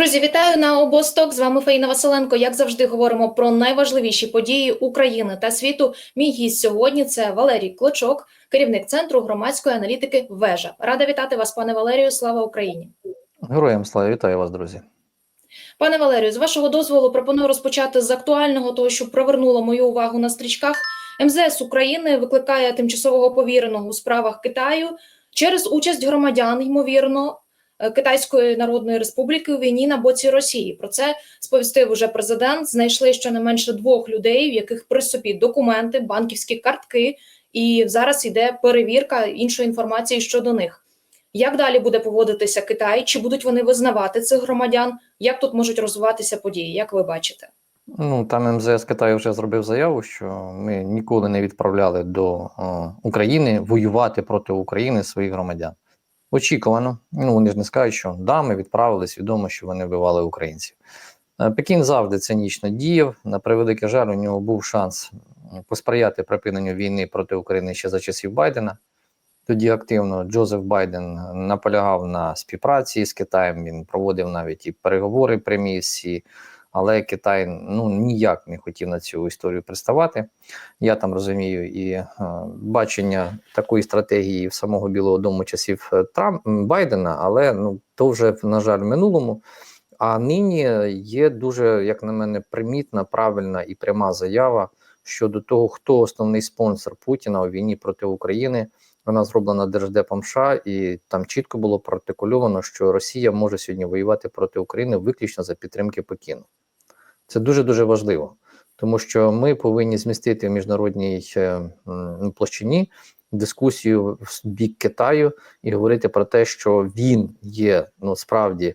Друзі, вітаю на обосток. З вами Фаїна Василенко. Як завжди, говоримо про найважливіші події України та світу. Мій гість сьогодні це Валерій Клочок, керівник центру громадської аналітики. Вежа. Рада вітати вас, пане Валерію. Слава Україні. Героям слава вітаю вас, друзі. Пане Валерію, з вашого дозволу пропоную розпочати з актуального того, що привернуло мою увагу на стрічках. МЗС України викликає тимчасового повіреного у справах Китаю через участь громадян, ймовірно, Китайської Народної Республіки у війні на боці Росії. Про це сповістив уже президент. Знайшли щонайменше двох людей, в яких при собі документи, банківські картки, і зараз йде перевірка іншої інформації щодо них. Як далі буде поводитися Китай? Чи будуть вони визнавати цих громадян? Як тут можуть розвиватися події? Як ви бачите? Ну там МЗС Китаю вже зробив заяву, що ми ніколи не відправляли до о, України воювати проти України своїх громадян. Очікувано. Ну вони ж не скажуть, що да, ми відправили свідомо, що вони вбивали українців. Е, Пекін завжди цинічно діяв. На превеликий жаль, у нього був шанс посприяти припиненню війни проти України ще за часів Байдена. Тоді активно Джозеф Байден наполягав на співпраці з Китаєм. Він проводив навіть і переговори при місії, але Китай ну ніяк не хотів на цю історію приставати. Я там розумію і е, бачення такої стратегії в самого Білого Дому часів е, Трамп Байдена, але ну то вже на жаль в минулому. А нині є дуже, як на мене, примітна, правильна і пряма заява щодо того, хто основний спонсор Путіна у війні проти України. Вона зроблена Держдепом США, і там чітко було протикульовано, що Росія може сьогодні воювати проти України виключно за підтримки Пекіну. Це дуже дуже важливо, тому що ми повинні змістити в міжнародній е, площині дискусію в бік Китаю і говорити про те, що він є ну справді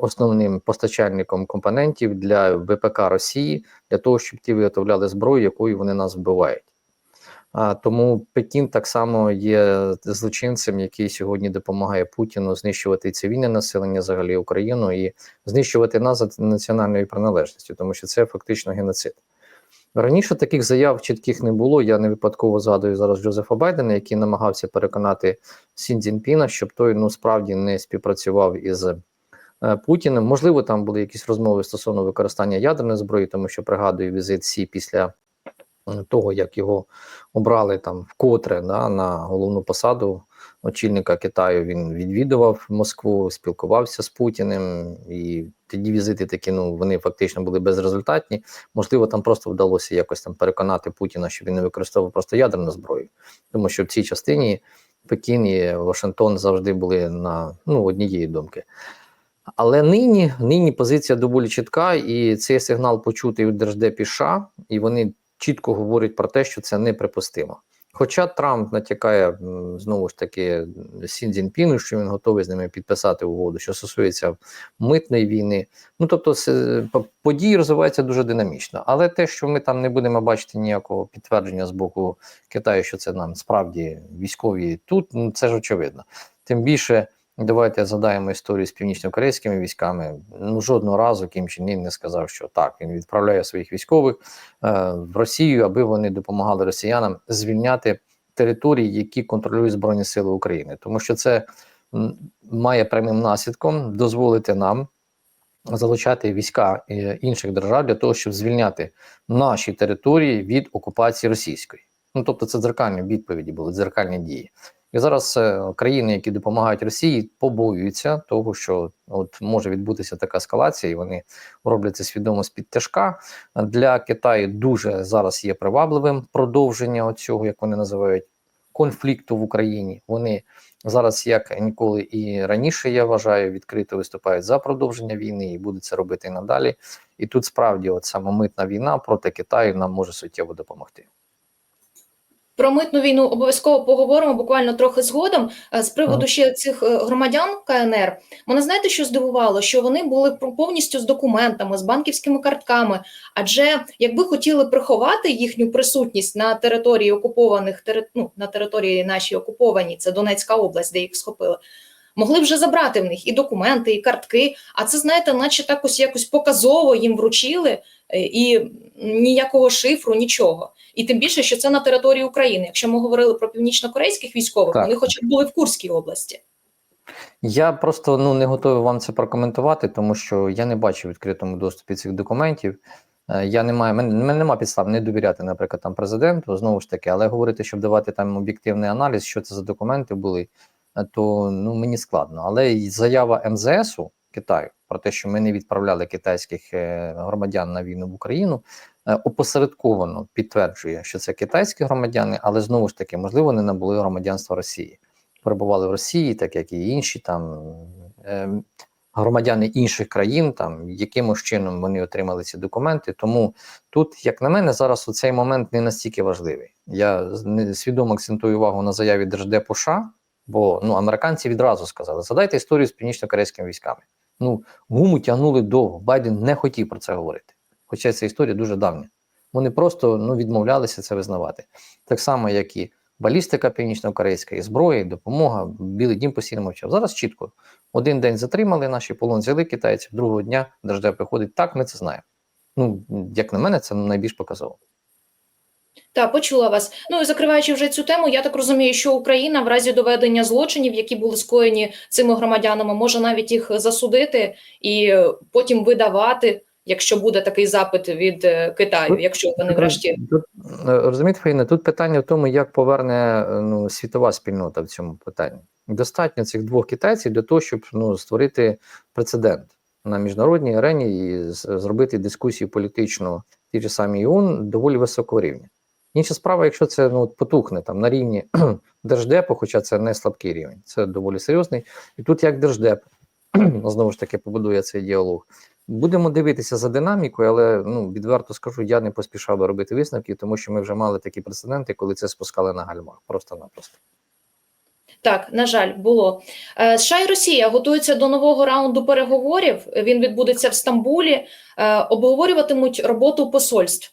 основним постачальником компонентів для ВПК Росії для того, щоб ті виготовляли зброю, якою вони нас вбивають. Тому Пекін так само є злочинцем, який сьогодні допомагає Путіну знищувати цивільне населення, взагалі Україну і знищувати нас за національною приналежністю, тому що це фактично геноцид. Раніше таких заяв чітких не було. Я не випадково згадую зараз Джозефа Байдена, який намагався переконати Сін Цзіньпіна, щоб той ну справді не співпрацював із е, Путіним. Можливо, там були якісь розмови стосовно використання ядерної зброї, тому що пригадую візит Сі після того, як його обрали там вкотре да, на головну посаду очільника Китаю, він відвідував Москву, спілкувався з Путіним, і тоді візити такі ну вони фактично були безрезультатні. Можливо, там просто вдалося якось там переконати Путіна, що він не використовував просто ядерну зброю, тому що в цій частині Пекін і Вашингтон завжди були на ну однієї думки. Але нині нині позиція доволі чітка, і цей сигнал почутий у Держдепі США, і вони чітко говорять про те, що це неприпустимо. Хоча Трамп натякає знову ж таки Сін Цзіньпіну, що він готовий з ними підписати угоду, що стосується митної війни. Ну тобто, події розвиваються дуже динамічно. Але те, що ми там не будемо бачити ніякого підтвердження з боку Китаю, що це нам справді військові тут, ну це ж очевидно. Тим більше. Давайте задаємо історію з північно-корейськими військами. Ну жодного разу Кім Чен Ін не сказав, що так він відправляє своїх військових е, в Росію, аби вони допомагали росіянам звільняти території, які контролюють збройні сили України, тому що це має прямим наслідком дозволити нам залучати війська е, інших держав для того, щоб звільняти наші території від окупації російської. Ну тобто, це дзеркальні відповіді були дзеркальні дії. І зараз е, країни, які допомагають Росії, побоюються того, що от може відбутися така ескалація, і вони роблять це свідомо з під. Для Китаю дуже зараз є привабливим продовження цього, як вони називають, конфлікту в Україні. Вони зараз, як ніколи і раніше, я вважаю, відкрито виступають за продовження війни і будуть це робити і надалі. І тут справді, от саме митна війна проти Китаю нам може суттєво допомогти. Про митну війну обов'язково поговоримо буквально трохи згодом. Е, з приводу ще цих е, громадян КНР, мене знаєте, що здивувало, що вони були повністю з документами, з банківськими картками. Адже якби хотіли приховати їхню присутність на території окупованих ну, на території нашій окупованій, це Донецька область, де їх схопили. Могли вже забрати в них і документи, і картки. А це знаєте, наче так ось якось показово їм вручили, е, і ніякого шифру, нічого. І тим більше, що це на території України. Якщо ми говорили про північно-корейських військових, так. вони хоча б були в Курській області. Я просто ну не готовий вам це прокоментувати, тому що я не бачу в відкритому доступі цих документів. Е, Я не маю мене, мене немає підстав не довіряти, наприклад, там президенту знову ж таки, але говорити, щоб давати там об'єктивний аналіз, що це за документи були, то ну мені складно. Але й заява МЗСу Китаю про те, що ми не відправляли китайських е, громадян на війну в Україну, е, опосередковано підтверджує, що це китайські громадяни, але знову ж таки, можливо, вони набули громадянства Росії перебували в Росії, так як і інші там е, громадяни інших країн, там якимось чином вони отримали ці документи. Тому тут, як на мене, зараз у цей момент не настільки важливий. Я свідомо акцентую увагу на заяві Держдепу США, бо ну американці відразу сказали: задайте історію з північно-корейськими військами. Ну гуму тягнули довго. Байден не хотів про це говорити. Хоча ця історія дуже давня. Вони просто ну відмовлялися це визнавати, так само як і балістика північно-корейська, і зброя, і допомога. Білий дім постійно мовчав. Зараз чітко. Один день затримали наші полон, взяли китайців, другого дня Держдеп приходить. Так, ми це знаємо. Ну, як на мене, це найбільш показово. Так, почула вас. Ну і закриваючи вже цю тему, я так розумію, що Україна в разі доведення злочинів, які були скоєні цими громадянами, може навіть їх засудити і е, потім видавати, якщо буде такий запит від е, Китаю, Тут- якщо вони врешті Тут, е, розумієте, Фаїна, тут питання в тому, як поверне ну, світова спільнота в цьому питанні. Достатньо цих двох китайців для того, щоб ну, створити прецедент на міжнародній арені і зробити дискусію політичну в тій же самій ООН доволі високого рівня. Інша справа, якщо це ну, потухне там на рівні держдепу, хоча це не слабкий рівень, це доволі серйозний. І тут як держдеп знову ж таки побудує цей діалог. Будемо дивитися за динамікою, але ну відверто скажу, я не поспішав би робити висновки, тому що ми вже мали такі прецеденти, коли це спускали на гальмах. Просто-напросто. Так, на жаль, було. Е, США і Росія готуються до нового раунду переговорів. Він відбудеться в Стамбулі. Е, Обговорюватимуть роботу посольств.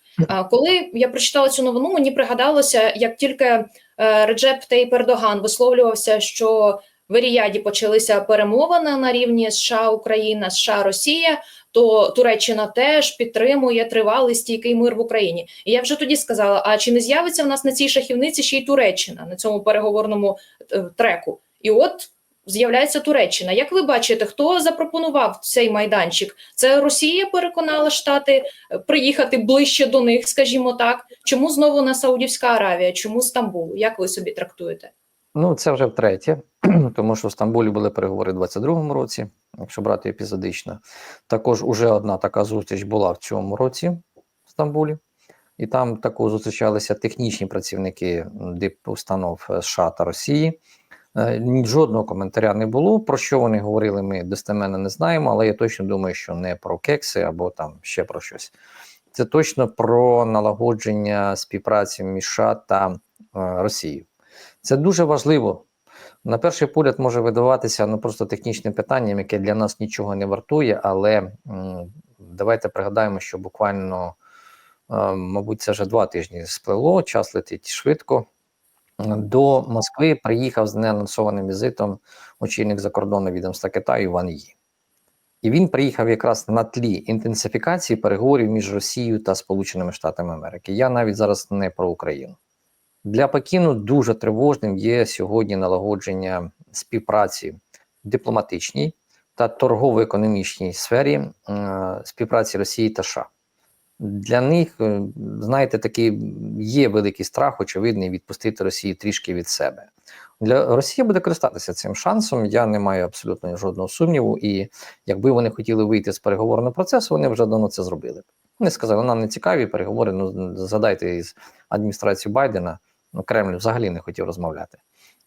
Коли я прочитала цю новину, мені пригадалося, як тільки е, Реджеп Тейп Ердоган висловлювався, що в Ріяді почалися перемовини на рівні США Україна, США Росія. То Туреччина теж підтримує тривалий стійкий мир в Україні. І я вже тоді сказала: а чи не з'явиться в нас на цій шахівниці ще й Туреччина на цьому переговорному е, треку. І от з'являється Туреччина. Як ви бачите, хто запропонував цей майданчик? Це Росія переконала Штати е, приїхати ближче до них, скажімо так. Чому знову на Саудівська Аравія? Чому Стамбул? Як ви собі трактуєте? Ну, це вже втретє, тому що в Стамбулі були переговори у 22-му році, якщо брати епізодично. Також уже одна така зустріч була в цьому році в Стамбулі, і там також зустрічалися технічні працівники дипустанов США та Росії. Е, Жодного коментаря не було. Про що вони говорили, ми достеменно не знаємо, але я точно думаю, що не про кекси або там ще про щось. Це точно про налагодження співпраці між США та е, Росією. Це дуже важливо. На перший погляд може видаватися ну, просто технічним питанням, яке для нас нічого не вартує, але м, давайте пригадаємо, що буквально, е, мабуть, це вже два тижні сплило, час летить швидко. До Москви приїхав з неанонсованим візитом очільник закордонного відомства Китаю Ван Ї. І він приїхав якраз на тлі інтенсифікації переговорів між Росією та Сполученими Штатами Америки. Я навіть зараз не про Україну. Для Пекіну дуже тривожним є сьогодні налагодження співпраці дипломатичній та торгово-економічній сфері співпраці Росії та США. Для них, е, знаєте, такий є великий страх, очевидний, відпустити Росію трішки від себе. Для Росії буде користатися цим шансом. Я не маю абсолютно жодного сумніву. І якби вони хотіли вийти з переговорного процесу, вони вже давно це зробили. Вони сказали, нам не цікаві переговори. Ну згадайте із адміністрації Байдена. Ну, Кремль взагалі не хотів розмовляти.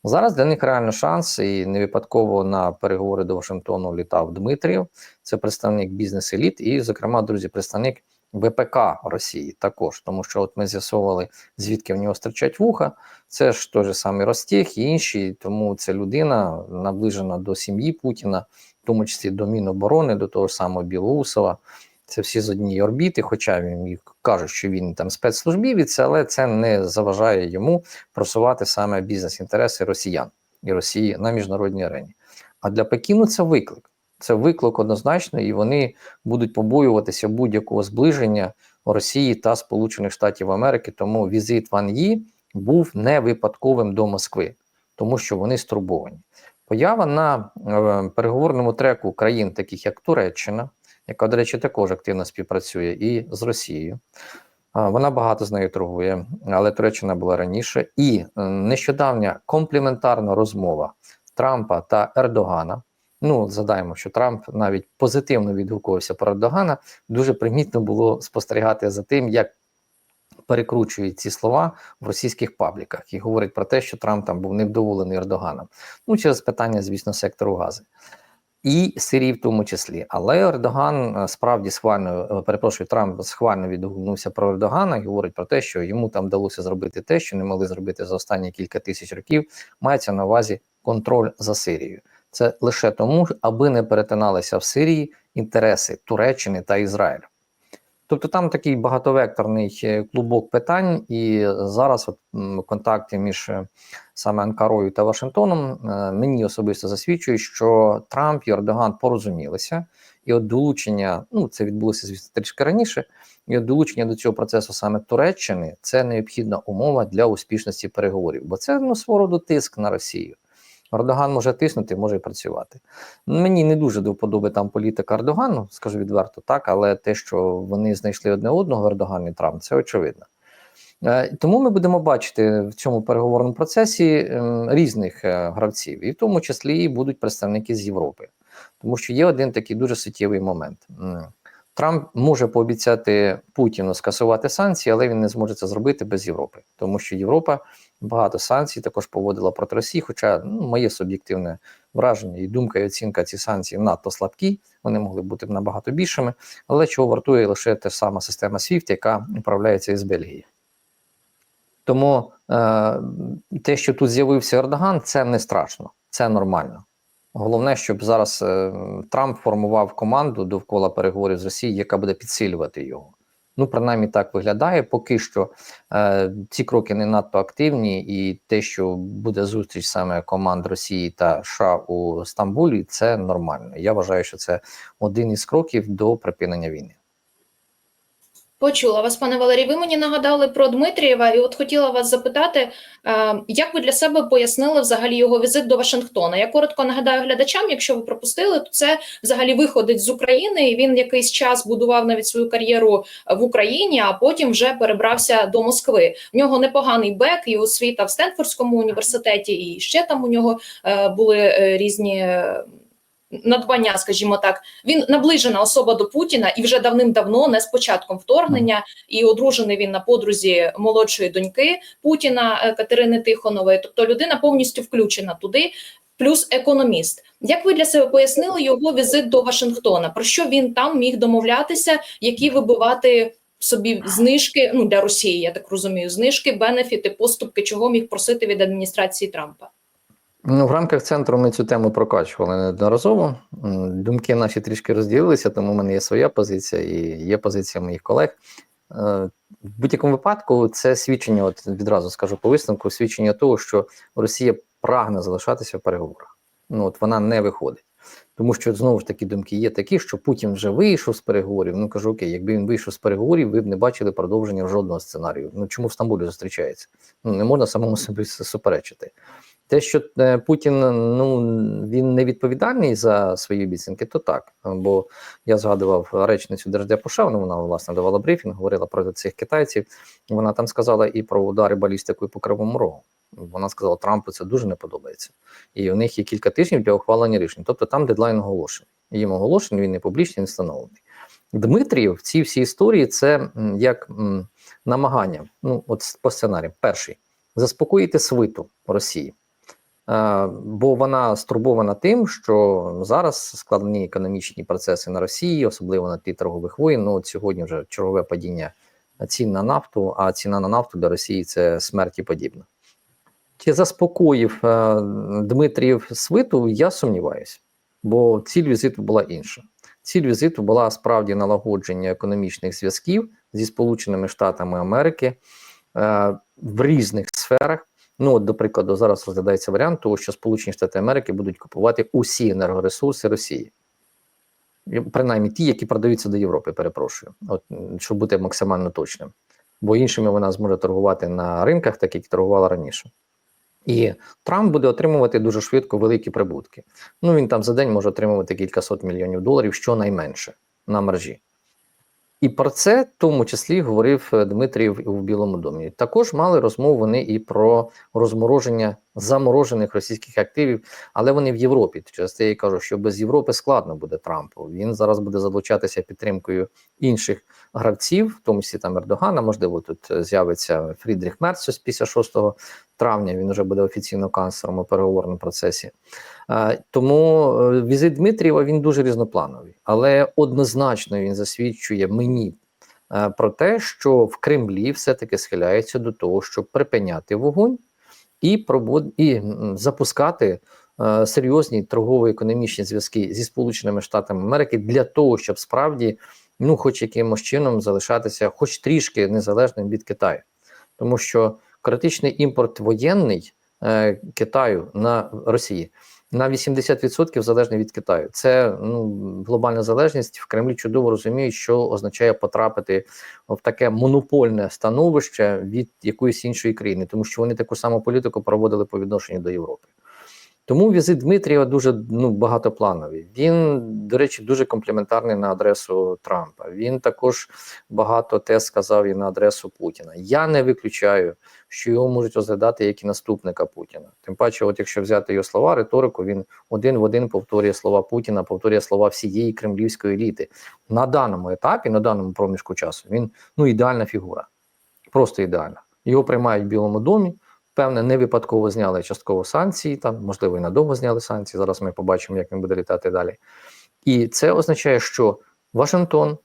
Зараз для них реально шанс, і не випадково на переговори до Вашингтону літав Дмитрів, це представник бізнес-еліт, і, зокрема, друзі, представник ВПК Росії також, тому що от ми з'ясовували, звідки в нього стирчать вуха. Це ж той же самий Ростіх і інші, тому це людина наближена до сім'ї Путіна, в тому числі до Міноборони, до того ж самого Білоусова. Це всі з однієї орбіти, хоча він каже, що він там спецслужбівець, але це не заважає йому просувати саме бізнес-інтереси росіян і Росії на міжнародній арені. А для Пекіну це виклик. Це виклик однозначно, і вони будуть побоюватися будь-якого зближення Росії та Сполучених Штатів Америки. Тому візит Ван Ї був не випадковим до Москви, тому що вони стурбовані. Поява на е, переговорному треку країн, таких як Туреччина, яка, до речі, також активно співпрацює і з Росією. Вона багато з нею торгує, але Туреччина була раніше. І е, нещодавня компліментарна розмова Трампа та Ердогана. Ну, згадаємо, що Трамп навіть позитивно відгукувався про Ердогана. Дуже примітно було спостерігати за тим, як перекручують ці слова в російських пабліках і говорить про те, що Трамп там був невдоволений Ердоганом. Ну, через питання, звісно, сектору гази. І Сирії в тому числі. Але Ердоган е, справді схвально, е, перепрошую, Трамп схвально відгукнувся про Ердогана і говорить про те, що йому там вдалося зробити те, що не могли зробити за останні кілька тисяч років. Мається на увазі контроль за Сирією. Це лише тому, аби не перетиналися в Сирії інтереси Туреччини та Ізраїлю. Тобто там такий багатовекторний е, клубок питань, і зараз от, контакти між е, саме Анкарою та Вашингтоном е, мені особисто засвідчують, що Трамп і Ердоган порозумілися, і от долучення, ну це відбулося звісно трішки раніше. І от долучення до цього процесу саме Туреччини це необхідна умова для успішності переговорів, бо це ну свого роду тиск на Росію. Ердоган може тиснути, може і працювати. Мені не дуже до вподоби там політика Ердогану, скажу відверто, так, але те, що вони знайшли одне одного, Ердоган і Трамп, це очевидно. Е, Тому ми будемо бачити в цьому переговорному процесі е, різних е, гравців, і в тому числі будуть представники з Європи. Тому що є один такий дуже суттєвий момент. Трамп може пообіцяти Путіну скасувати санкції, але він не зможе це зробити без Європи, тому що Європа багато санкцій також поводила проти Росії. Хоча ну, моє суб'єктивне враження і думка і оцінка ці санкції надто слабкі, вони могли бути набагато більшими, але чого вартує лише та сама система SWIFT, яка управляється із Бельгії. Тому е, те, що тут з'явився Ердоган, це не страшно, це нормально. Головне, щоб зараз е, Трамп формував команду довкола переговорів з Росією, яка буде підсилювати його. Ну, принаймні так виглядає. Поки що е, ці кроки не надто активні, і те, що буде зустріч саме команд Росії та США у Стамбулі, це нормально. Я вважаю, що це один із кроків до припинення війни. Почула вас, пане Валерій. Ви мені нагадали про Дмитрієва, і от хотіла вас запитати, е, як ви для себе пояснили взагалі його візит до Вашингтона? Я коротко нагадаю глядачам, якщо ви пропустили, то це взагалі виходить з України. і Він якийсь час будував навіть свою кар'єру в Україні, а потім вже перебрався до Москви. В нього непоганий бек і освіта в Стенфордському університеті, і ще там у нього е, були е, різні. Надбання, скажімо так, він наближена особа до Путіна і вже давним-давно, не з початком вторгнення, і одружений він на подрузі молодшої доньки Путіна е, Катерини Тихонової. Тобто людина повністю включена туди, плюс економіст. Як ви для себе пояснили його візит до Вашингтона? Про що він там міг домовлятися, які вибивати собі знижки ну для Росії? Я так розумію, знижки, бенефіти, поступки, чого міг просити від адміністрації Трампа? Ну, в рамках центру ми цю тему прокачували неодноразово. Думки наші трішки розділилися, тому в мене є своя позиція і є позиція моїх колег. Е, В будь-якому випадку це свідчення, от відразу скажу по висновку, свідчення того, що Росія прагне залишатися в переговорах. Ну от вона не виходить. Тому що знову ж таки думки є такі, що Путін вже вийшов з переговорів. Ну кажу, окей, якби він вийшов з переговорів, ви б не бачили продовження жодного сценарію. Ну чому в Стамбулі зустрічається? Ну не можна самому собі суперечити. Те, що е, Путін ну він не відповідальний за свої обіцянки, то так. Бо я згадував речницю Держдепуша, ну, вона власне давала брифінг, говорила про цих китайців. Вона там сказала і про удари балістикою по кривому рогу. Вона сказала, Трампу це дуже не подобається. І у них є кілька тижнів для ухвалення рішень. Тобто там дедлайн оголошений. Їм оголошений, він не публічний, не встановлений. Дмитрієв в цій всій історії це як намагання. Ну, от по сценарію. Перший заспокоїти свиту Росії. Е, бо вона стурбована тим, що зараз складні економічні процеси на Росії, особливо на тлі торгових воїн. Ну от сьогодні вже чергове падіння цін на нафту, а ціна на нафту для Росії це смерть і подібне. Чи заспокоїв е, Дмитрієв свиту? Я сумніваюся, бо ціль візиту була інша. Ціль візиту була справді налагодження економічних зв'язків зі Сполученими Штатами Америки е, в різних сферах. Ну, от, до прикладу, зараз розглядається варіант того, що Сполучені Штати Америки будуть купувати усі енергоресурси Росії. Принаймні ті, які продаються до Європи, перепрошую, от, щоб бути максимально точним. Бо іншими вона зможе торгувати на ринках, так як торгувала раніше. І Трамп буде отримувати дуже швидко великі прибутки. Ну він там за день може отримувати кількасот мільйонів доларів, щонайменше на маржі. І про це в тому числі говорив е, Дмитрів у Білому домі. Також мали розмову вони і про розмороження заморожених російських активів, але вони в Європі. Через це я кажу, що без Європи складно буде Трампу. Він зараз буде залучатися підтримкою інших гравців, в тому числі там Ердогана. Можливо, тут е, з'явиться Фрідріх Мерц з 56 травня. Він вже буде офіційно канцлером у переговорному процесі. Тому е, візит Дмитрієва він дуже різноплановий, але однозначно він засвідчує мені е, про те, що в Кремлі все-таки схиляється до того, щоб припиняти вогонь і пробуд... і запускати е, серйозні торгово-економічні зв'язки зі Сполученими Штатами Америки для того, щоб справді ну, хоч якимось чином залишатися, хоч трішки незалежним від Китаю, тому що критичний імпорт воєнний Китаю на Росії на 80% залежний від Китаю. Це ну, глобальна залежність в Кремлі чудово розуміють, що означає потрапити в таке монопольне становище від якоїсь іншої країни, тому що вони таку саму політику проводили по відношенню до Європи. Тому візит Дмитрієва дуже ну, багатоплановий. Він, до речі, дуже компліментарний на адресу Трампа. Він також багато те сказав і на адресу Путіна. Я не виключаю, що його можуть розглядати як і наступника Путіна. Тим паче, от якщо взяти його слова, риторику, він один в один повторює слова Путіна, повторює слова всієї кремлівської еліти. На даному етапі, на даному проміжку часу, він ну ідеальна фігура, просто ідеальна. Його приймають в Білому домі. Певне, не випадково зняли частково санкції, там, можливо, і надовго зняли санкції. Зараз ми побачимо, як він буде літати далі. І це означає, що Вашингтон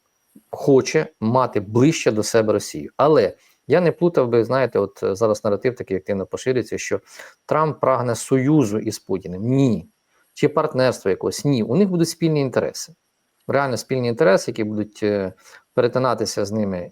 хоче мати ближче до себе Росію. Але я не плутав би, знаєте, от е, зараз наратив такий активно поширюється, що Трамп прагне союзу із Путіним. Ні. Чи партнерства якогось? Ні. У них будуть спільні інтереси. Реально спільні інтереси, які будуть е, перетинатися з ними.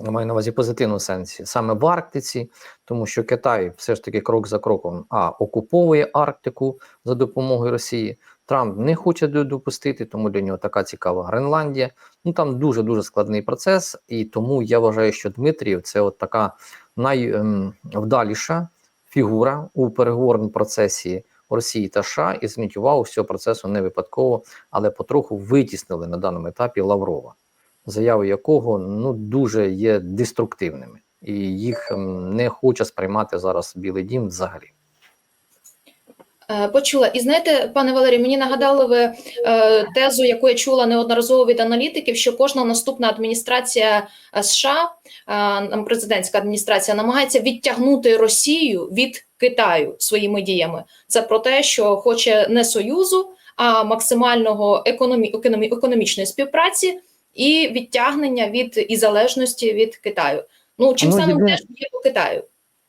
Маю на увазі позитивному сенсі саме в Арктиці, тому що Китай все ж таки крок за кроком а окуповує Арктику за допомогою Росії. Трамп не хоче допустити, тому для нього така цікава Гренландія. Ну там дуже дуже складний процес, і тому я вважаю, що Дмитрієв це от така найвдаліша фігура у переговорному процесі Росії та США. І зверніть увагу, цього процесу не випадково, але потроху витіснили на даному етапі Лаврова, заяви якого ну дуже є деструктивними, і їх ем, не хоче сприймати зараз Білий Дім взагалі. Е, Почула. І знаєте, пане Валерію, мені нагадали ви е, тезу, яку я чула неодноразово від аналітиків, що кожна наступна адміністрація е, США, президентська адміністрація, намагається відтягнути Росію від Китаю своїми діями. Це про те, що хоче не союзу, а максимального економі, економічної співпраці і відтягнення від і залежності від Китаю. Ну чим Ну, самим єдине- теж є по Китаю.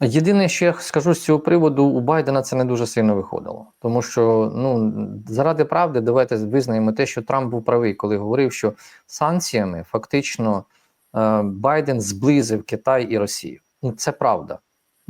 Єдине, що я скажу з цього приводу, у Байдена це не дуже сильно виходило. Тому що ну заради правди, давайте визнаємо те, що Трамп був правий, коли говорив, що санкціями фактично е, Байден зблизив Китай і Росію. Ну це правда.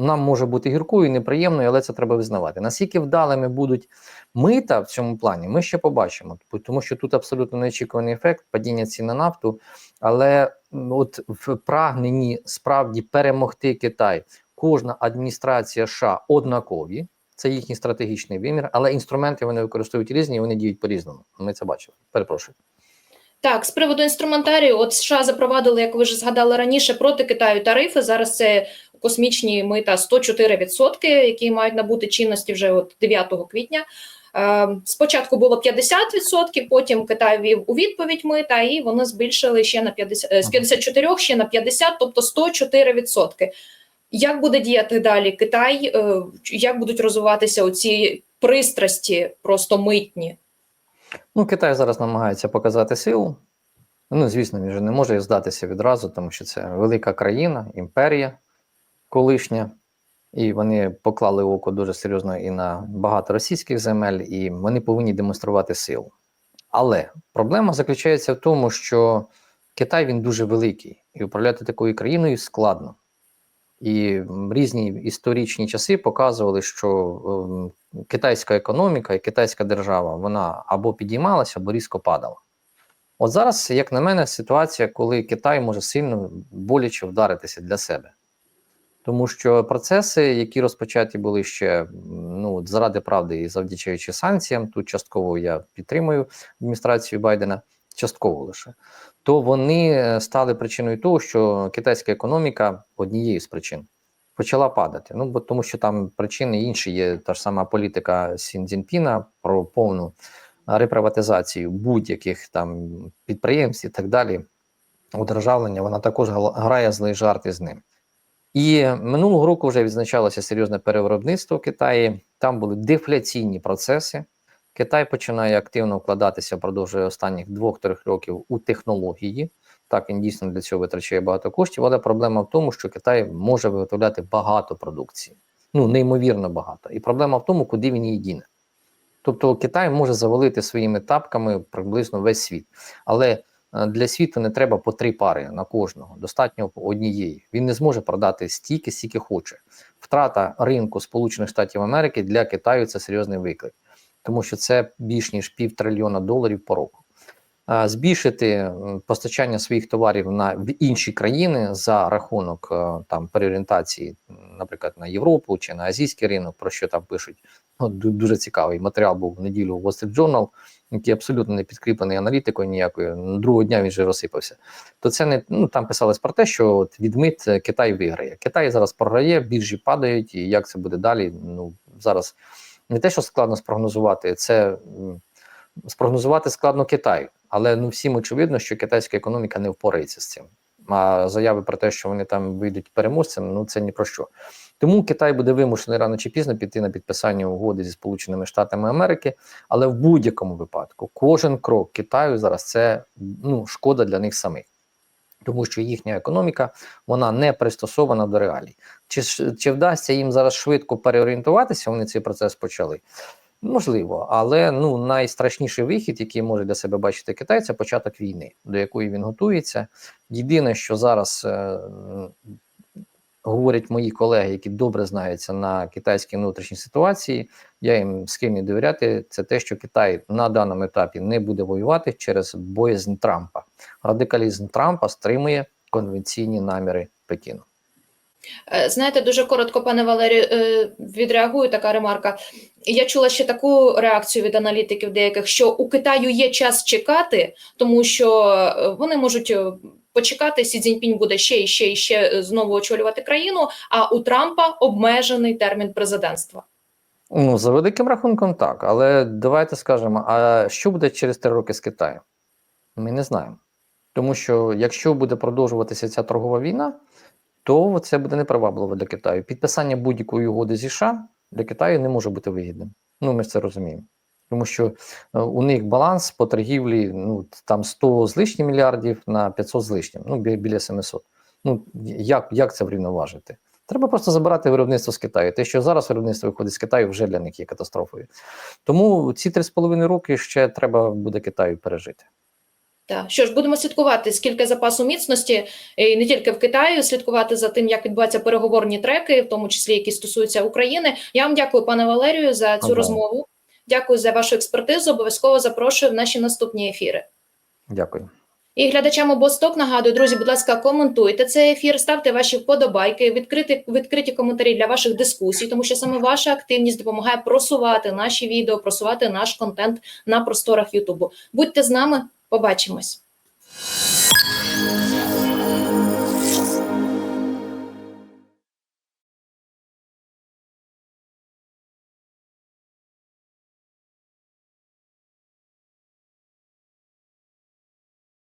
Нам може бути гіркою неприємною, але це треба визнавати. Наскільки вдалими будуть мита в цьому плані, ми ще побачимо, тому що тут абсолютно неочікуваний ефект падіння цін на нафту. Але от в прагненні справді перемогти Китай кожна адміністрація США однакові, це їхній стратегічний вимір, але інструменти вони використовують різні, вони діють по-різному. Ми це бачили. Перепрошую. Так, з приводу інструментарію, от США запровадили, як ви ж згадали раніше, проти Китаю тарифи. Зараз це космічні мита 104%, які мають набути чинності вже от 9 квітня. Е, Спочатку було 50%, потім Китай ввів у відповідь мита, і вони збільшили ще на 50, е, з 54 ще на 50, тобто 104%. Як буде діяти далі Китай? Е, Як будуть розвиватися оці пристрасті, просто митні? Ну, Китай зараз намагається показати силу. Ну, звісно, він же не може здатися відразу, тому що це велика країна, імперія колишня, і вони поклали око дуже серйозно і на багато російських земель, і вони повинні демонструвати силу. Але проблема заключається в тому, що Китай він дуже великий, і управляти такою країною складно. І різні історичні часи показували, що ем, китайська економіка і китайська держава вона або підіймалася, або різко падала. От зараз, як на мене, ситуація, коли Китай може сильно боляче вдаритися для себе. Тому що процеси, які розпочаті були ще ну заради правди і завдячуючи санкціям, тут частково я підтримую адміністрацію Байдена, частково лише, то вони е, стали причиною того, що китайська економіка однією з причин почала падати. Ну бо тому, що там причини інші є та ж сама політика Сін Цзіньпіна про повну реприватизацію будь-яких там підприємств і так далі. Удержавлення, вона також грає злий жарт із ним. І минулого року вже відзначалося серйозне перевиробництво в Китаї. Там були дефляційні процеси. Китай починає активно вкладатися впродовж останніх двох-трьох років у технології. Так, він дійсно для цього витрачає багато коштів, але проблема в тому, що Китай може виготовляти багато продукції, ну неймовірно багато. І проблема в тому, куди він її діне. Тобто Китай може завалити своїми тапками приблизно весь світ. Але для світу не треба по три пари на кожного, достатньо однієї. Він не зможе продати стільки, скільки хоче. Втрата ринку Сполучених Штатів Америки для Китаю це серйозний виклик, тому що це більш ніж півтрильйона доларів по року. А Збільшити постачання своїх товарів на в інші країни за рахунок е, там переорієнтації, наприклад, на Європу чи на азійський ринок, про що там пишуть. Ну, дуже цікавий матеріал був в неділю у Wall Street Journal, який абсолютно не підкріплений аналітикою ніякою. Другого дня він вже розсипався. То це не ну там писалось про те, що от від мит е, Китай виграє. Китай зараз програє, біржі падають, і як це буде далі? Ну зараз не те, що складно спрогнозувати, це спрогнозувати складно Китаю, але ну всім очевидно, що китайська економіка не впорається з цим. А заяви про те, що вони там вийдуть переможцем, ну це ні про що. Тому Китай буде вимушений рано чи пізно піти на підписання угоди зі Сполученими Штатами Америки, але в будь-якому випадку кожен крок Китаю зараз це ну шкода для них самих. Тому що їхня економіка вона не пристосована до реалій. Чи, чи вдасться їм зараз швидко переорієнтуватися? Вони цей процес почали. Можливо, але ну найстрашніший вихід, який може для себе бачити Китай, це початок війни, до якої він готується. Єдине, що зараз е, говорять мої колеги, які добре знаються на китайській внутрішній ситуації, я їм схильний довіряти. Це те, що Китай на даному етапі не буде воювати через боязнь Трампа. Радикалізм Трампа стримує конвенційні наміри Пекіну. Е, Знаєте, дуже коротко, пане Валерію, е, відреагую така ремарка. Я чула ще таку реакцію від аналітиків деяких, що у Китаю є час чекати, тому що е, вони можуть почекати. Сі Цзіньпінь буде ще і ще і ще знову очолювати країну. А у Трампа обмежений термін президентства. Ну, за великим рахунком, так. Але давайте скажемо: а що буде через три роки з Китаєм? Ми не знаємо. Тому що якщо буде продовжуватися ця торгова війна, то це буде непривабливо для Китаю. Підписання будь-якої угоди зі США для Китаю не може бути вигідним. Ну, ми ж це розуміємо. Тому що е, у них баланс по торгівлі ну, там 100 з лишнім мільярдів на 500 з лишнім, ну біля 700. Ну, як, як це врівноважити? Треба просто забирати виробництво з Китаю. Те, що зараз виробництво виходить з Китаю, вже для них є катастрофою. Тому ці 3,5 роки ще треба буде Китаю пережити. Так, що ж, будемо слідкувати, скільки запасу міцності, і не тільки в Китаї, слідкувати за тим, як відбуваються переговорні треки, в тому числі які стосуються України. Я вам дякую, пане Валерію, за цю Ага. розмову. Дякую за вашу експертизу. Обов'язково запрошую в наші наступні ефіри. Дякую. І глядачам обосток нагадую, друзі, будь ласка, коментуйте цей ефір, ставте ваші вподобайки, відкриті, відкриті коментарі для ваших дискусій, тому що саме ваша активність допомагає просувати наші відео, просувати наш контент на просторах Ютубу. Будьте з нами, побачимось.